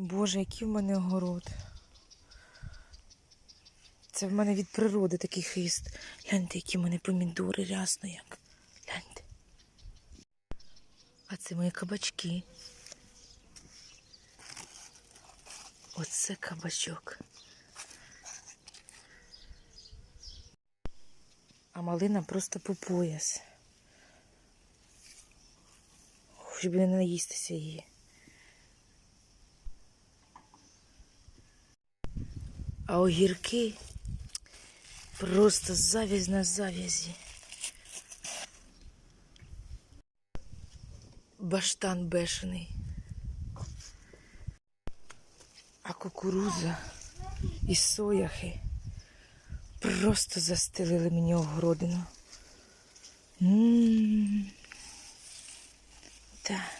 Боже, який в мене огород. Це в мене від природи такий хист. Гляньте, які в мене помідори рясно як. Гляньте. А це мої кабачки. Оце кабачок. А малина просто по пояс. Хоч би не наїстися її. А огірки просто завязь на завязі. Баштан бешений. А кукуруза і сояхи просто застелили мені огородину. М. Так.